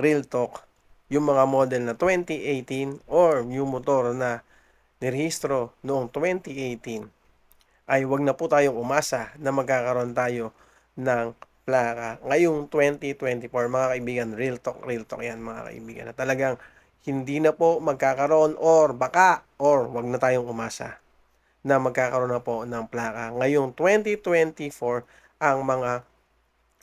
real talk, yung mga model na 2018 or yung motor na nirehistro noong 2018 ay wag na po tayong umasa na magkakaroon tayo ng plaka ngayong 2024 mga kaibigan. Real talk real talk yan mga kaibigan. Na talagang hindi na po magkakaroon or baka or wag na tayong umasa na magkakaroon na po ng plaka ngayong 2024 ang mga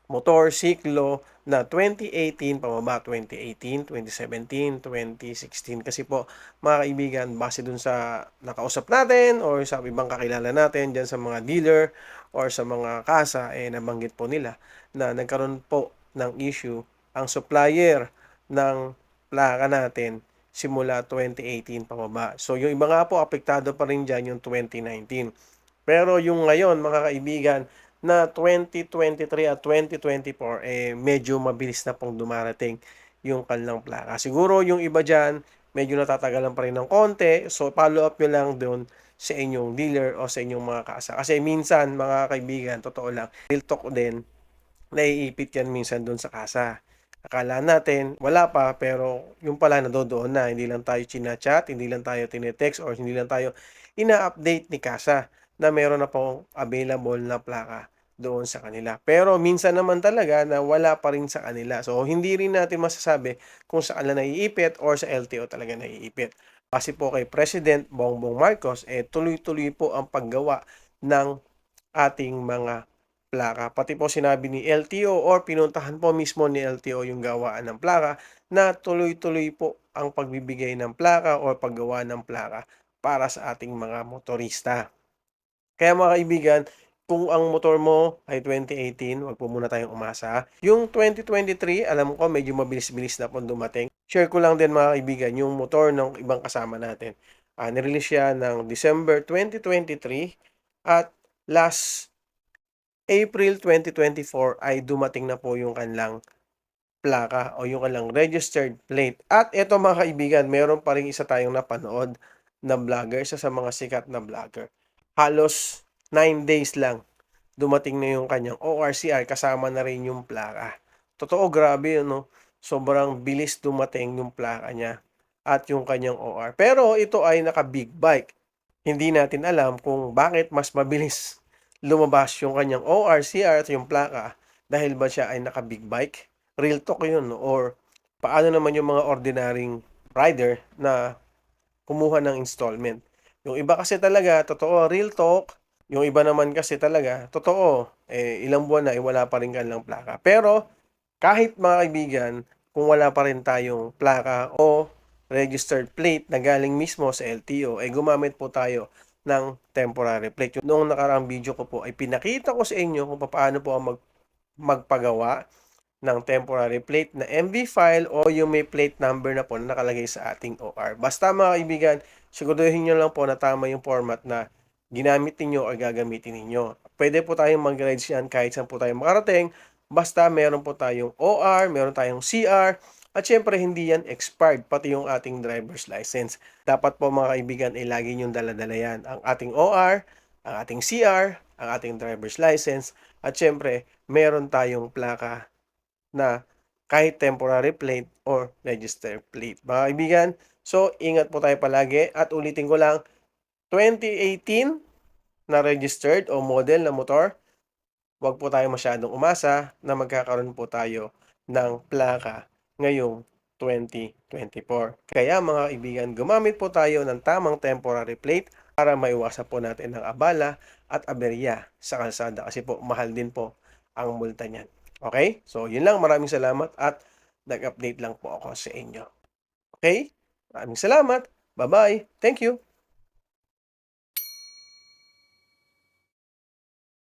motor siklo na 2018 pababa 2018, 2017, 2016 kasi po mga kaibigan base dun sa nakausap natin or sa ibang kakilala natin dyan sa mga dealer or sa mga kasa eh nabanggit po nila na nagkaroon po ng issue ang supplier ng plaka natin simula 2018 pababa. So yung iba nga po apektado pa rin dyan yung 2019. Pero yung ngayon mga kaibigan na 2023 at 2024 eh medyo mabilis na pong dumarating yung kanilang plaka. Siguro yung iba dyan medyo natatagalan pa rin ng konti. So follow up nyo lang doon sa inyong dealer o sa inyong mga kasa. Kasi minsan mga kaibigan, totoo lang, real talk din, naiipit yan minsan doon sa kasa. Akala natin, wala pa, pero yung pala nadodoon na. Hindi lang tayo chinachat, hindi lang tayo tinetext, or hindi lang tayo ina-update ni kasa na meron na pong available na plaka doon sa kanila. Pero minsan naman talaga na wala pa rin sa kanila. So hindi rin natin masasabi kung saan na naiipit or sa LTO talaga naiipit. Kasi po kay President Bongbong Marcos, eh tuloy-tuloy po ang paggawa ng ating mga plaka. Pati po sinabi ni LTO or pinuntahan po mismo ni LTO yung gawaan ng plaka na tuloy-tuloy po ang pagbibigay ng plaka or paggawa ng plaka para sa ating mga motorista. Kaya mga kaibigan, kung ang motor mo ay 2018, wag po muna tayong umasa. Yung 2023, alam ko medyo mabilis-bilis na po dumating. Share ko lang din mga kaibigan yung motor ng ibang kasama natin. Uh, nirelease siya ng December 2023 at last April 2024 ay dumating na po yung kanilang plaka o yung kanilang registered plate. At eto mga kaibigan, meron pa rin isa tayong napanood na vlogger, isa sa mga sikat na vlogger halos 9 days lang dumating na yung kanyang ORCR kasama na rin yung plaka. Totoo, grabe yun, no? Sobrang bilis dumating yung plaka niya at yung kanyang OR. Pero ito ay naka big bike. Hindi natin alam kung bakit mas mabilis lumabas yung kanyang ORCR at yung plaka dahil ba siya ay naka big bike. Real talk yun, no? Or paano naman yung mga ordinaryong rider na kumuha ng installment. Yung iba kasi talaga, totoo, real talk. Yung iba naman kasi talaga, totoo, eh, ilang buwan na, eh, wala pa rin kanilang plaka. Pero, kahit mga kaibigan, kung wala pa rin tayong plaka o registered plate na galing mismo sa LTO, ay eh, gumamit po tayo ng temporary plate. Noong nakaraang video ko po ay pinakita ko sa inyo kung paano po ang mag, magpagawa ng temporary plate na MV file o yung may plate number na po na nakalagay sa ating OR. Basta mga kaibigan, siguraduhin nyo lang po na tama yung format na ginamit ninyo o gagamitin ninyo. Pwede po tayong mag-rides yan kahit saan po tayo makarating. Basta meron po tayong OR, meron tayong CR, at syempre hindi yan expired, pati yung ating driver's license. Dapat po mga kaibigan ay lagi nyong daladala yan. Ang ating OR, ang ating CR, ang ating driver's license, at syempre meron tayong plaka na kahit temporary plate or register plate. Mga kaibigan, So, ingat po tayo palagi. At ulitin ko lang, 2018 na registered o model na motor, huwag po tayo masyadong umasa na magkakaroon po tayo ng plaka ngayong 2024. Kaya mga kaibigan, gumamit po tayo ng tamang temporary plate para maiwasan po natin ng abala at aberya sa kalsada kasi po mahal din po ang multa niyan. Okay? So, yun lang. Maraming salamat at nag-update lang po ako sa inyo. Okay? Maraming salamat. Bye-bye. Thank you.